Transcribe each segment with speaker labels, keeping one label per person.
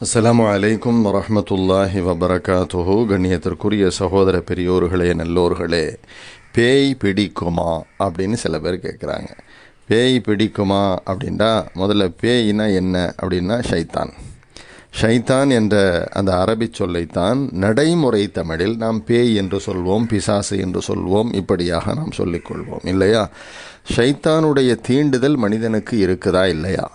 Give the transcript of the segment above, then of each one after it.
Speaker 1: அஸ்லாம் அலைக்கும் வரமத்துல்லாஹி வபரகாத்துஹு. கண்ணியத்திற்குரிய சகோதர பெரியோர்களே நல்லோர்களே பேய் பிடிக்குமா அப்படின்னு சில பேர் கேட்குறாங்க பேய் பிடிக்குமா அப்படின்டா முதல்ல பேயினா என்ன அப்படின்னா ஷைத்தான். ஷைத்தான் என்ற அந்த அரபி சொல்லைத்தான் நடைமுறை தமிழில் நாம் பேய் என்று சொல்வோம் பிசாசு என்று சொல்வோம் இப்படியாக நாம் சொல்லிக்கொள்வோம் இல்லையா? ஷைத்தானுடைய தீண்டுதல் மனிதனுக்கு இருக்குதா இல்லையா?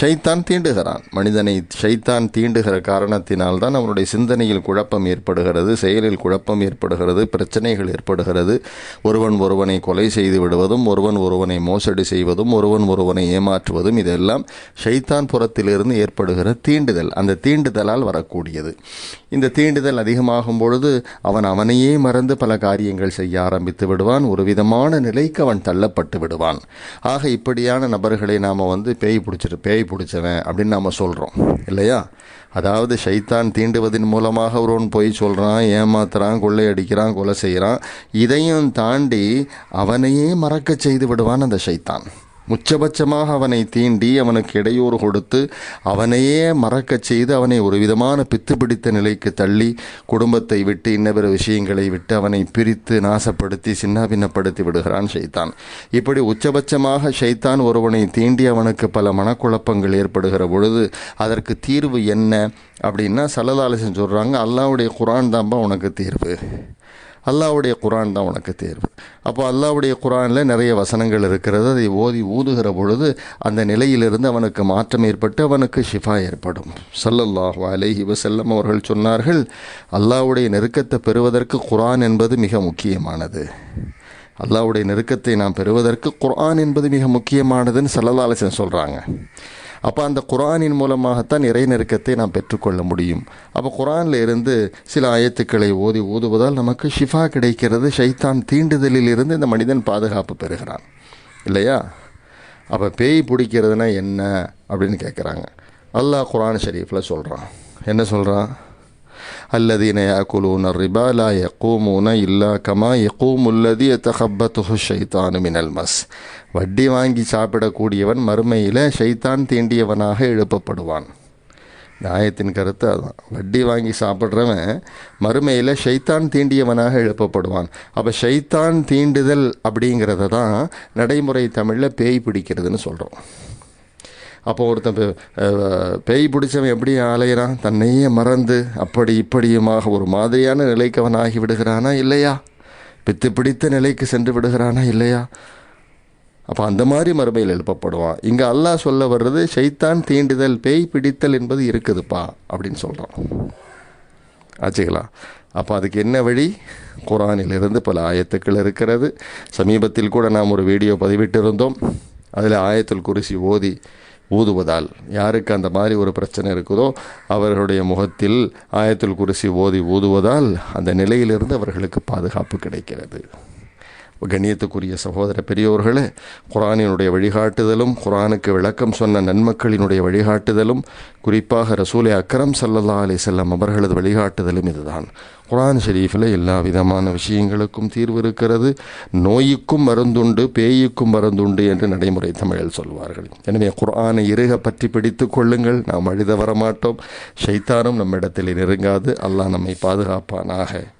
Speaker 1: ஷைத்தான் தீண்டுகிறான். மனிதனை ஷைத்தான் தீண்டுகிற காரணத்தினால்தான் அவனுடைய சிந்தனையில் குழப்பம் ஏற்படுகிறது செயலில் குழப்பம் ஏற்படுகிறது பிரச்சனைகள் ஏற்படுகிறது. ஒருவன் ஒருவனை கொலை செய்து விடுவதும் ஒருவன் ஒருவனை மோசடி செய்வதும் ஒருவன் ஒருவனை ஏமாற்றுவதும் இதெல்லாம் ஷைத்தான் புறத்திலிருந்து ஏற்படுகிற தீண்டுதல். அந்த தீண்டுதலால் வரக்கூடியது. இந்த தீண்டுதல் அதிகமாகும் பொழுது அவன் அவனையே மறந்து பல காரியங்கள் செய்ய ஆரம்பித்து விடுவான். ஒரு விதமான நிலைக்கு அவன் தள்ளப்பட்டு விடுவான். ஆக இப்படியான நபர்களை நாம் வந்து பேய் பிடிச்சிட்டு பேய் பிடிச்சவன் அப்படின்னு நாம் சொல்கிறோம் இல்லையா? அதாவது ஷைத்தான் தீண்டுவதன் மூலமாக ஒருவன் போய் சொல்கிறான் ஏமாத்துறான் கொள்ளையடிக்கிறான் கொலை செய்கிறான் இதையும் தாண்டி அவனையே மறக்க செய்து விடுவான் அந்த ஷைத்தான். உச்சபட்சமாக அவனை தீண்டி அவனுக்கு இடையூறு கொடுத்து அவனையே மறக்கச் செய்து அவனை ஒரு விதமான பித்து பிடித்த நிலைக்கு தள்ளி குடும்பத்தை விட்டு இன்ன பிற விஷயங்களை விட்டு அவனை பிரித்து நாசப்படுத்தி சின்னாபின்னப்படுத்தி விடுகிறான் ஷைத்தான். இப்படி உச்சபட்சமாக ஷைத்தான் ஒருவனை தீண்டி அவனுக்கு பல மனக்குழப்பங்கள் ஏற்படுகிற பொழுது அதற்கு தீர்வு என்ன? அப்படின்னா சல்லதாலசன் சொல்கிறாங்க அல்லாவுடைய குரான் தான்பா உனக்கு தீர்வு. அல்லாவுடைய குரான் தான் உனக்கு தேர்வு. அப்போ அல்லாவுடைய குரானில் நிறைய வசனங்கள் இருக்கிறது. அதை ஓதி ஊதுகிற பொழுது அந்த நிலையிலிருந்து அவனுக்கு மாற்றம் ஏற்பட்டு அவனுக்கு ஷிஃபா ஏற்படும். சல்லல்லாஹ் அலைஹி வசல்லம் அவர்கள் சொன்னார்கள் அல்லாவுடைய நெருக்கத்தை பெறுவதற்கு குரான் என்பது மிக முக்கியமானது. அல்லாவுடைய நெருக்கத்தை நாம் பெறுவதற்கு குரான் என்பது மிக முக்கியமானதுன்னு சல்லல்லாலசன் சொல்கிறாங்க அப்போ அந்த குரானின் மூலமாகத்தான் இறை நெருக்கத்தை நாம் பெற்றுக்கொள்ள முடியும். அப்போ குரானில் இருந்து சில ஆயத்துக்களை ஓதி ஓதுவதால் நமக்கு ஷிஃபா கிடைக்கிறது. ஷைத்தான் தீண்டுதலில் இருந்து இந்த மனிதன் பாதுகாப்பு பெறுகிறான். இல்லையா? அப்போ பேய் பிடிக்கிறதுனா என்ன அப்படின்னு கேட்குறாங்க அல்லாஹ் குரான் ஷரீஃபில் சொல்கிறான் என்ன சொல்கிறான் அல்லதீன யாக்குலூன ரிபா லா யக்கூமூன இல்லா கமா யக்கூம் உள்ளது எத்தகப்பத்துஹு ஷைத்தானு மினல் மஸ் வட்டி வாங்கி சாப்பிடக்கூடியவன் மறுமையில் ஷைத்தான் தீண்டியவனாக எழுப்பப்படுவான் நியாயத்தின் கருத்து அதுதான் வட்டி வாங்கி சாப்பிட்றவன் மறுமையில் ஷைத்தான் தீண்டியவனாக எழுப்பப்படுவான் அப்போ ஷைத்தான் தீண்டுதல் அப்படிங்கிறத தான் நடைமுறை தமிழில் பேய் பிடிக்கிறதுன்னு சொல்கிறோம் அப்போ ஒருத்தன் பேய் பிடிச்சவன் எப்படி அலையிறான்? தன்னையே மறந்து அப்படி இப்படியுமாக ஒரு மாதிரியான நிலைக்கு அவன் ஆகி விடுகிறானா இல்லையா? பித்து பிடித்த நிலைக்கு சென்று விடுகிறானா இல்லையா? அப்போ அந்த மாதிரி மறுமையில் எழுப்பப்படுவான். இங்கே அல்லாஹ் சொல்ல வர்றது சைத்தான் தீண்டுதல் பேய் பிடித்தல் என்பது இருக்குதுப்பா அப்படின்னு சொல்கிறான் ஆச்சுங்களா? அப்போ அதுக்கு என்ன வழி? குரானிலிருந்து பல ஆயத்துக்கள் இருக்கிறது. சமீபத்தில் கூட நாம் ஒரு வீடியோ பதிவிட்டிருந்தோம். அதில் ஆயத்தில் குறிசி ஓதி ஊதுவதால். யாருக்கு அந்த மாதிரி ஒரு பிரச்சனை இருக்குதோ அவர்களுடைய முகத்தில் ஆயத்தில் குருசி ஓதி ஊதுவதால் அந்த நிலையிலிருந்து அவர்களுக்கு பாதுகாப்பு கிடைக்கிறது. கண்ணியத்துக்குரிய சகோதர பெரியோர்களே குரானினுடைய வழிகாட்டுதலும் குரானுக்கு விளக்கம் சொன்ன நன்மக்களினுடைய வழிகாட்டுதலும் குறிப்பாக ரசூலை அக்கரம் சல்லல்லா அலி செல்லம் அவர்களது வழிகாட்டுதலும் இதுதான். குரான் ஷெரீஃபில் எல்லா விதமான விஷயங்களுக்கும் தீர்வு இருக்கிறது. நோய்க்கும் மருந்துண்டு பேய்க்கும் மருந்துண்டு என்று நடைமுறை தமிழில் சொல்வார்கள். எனவே குரானை இருக பற்றி பிடித்து கொள்ளுங்கள். நாம் அழுத வரமாட்டோம். ஷைத்தானும் நம்மிடத்தில் நெருங்காது. அல்லாஹ் நம்மை பாதுகாப்பானாக.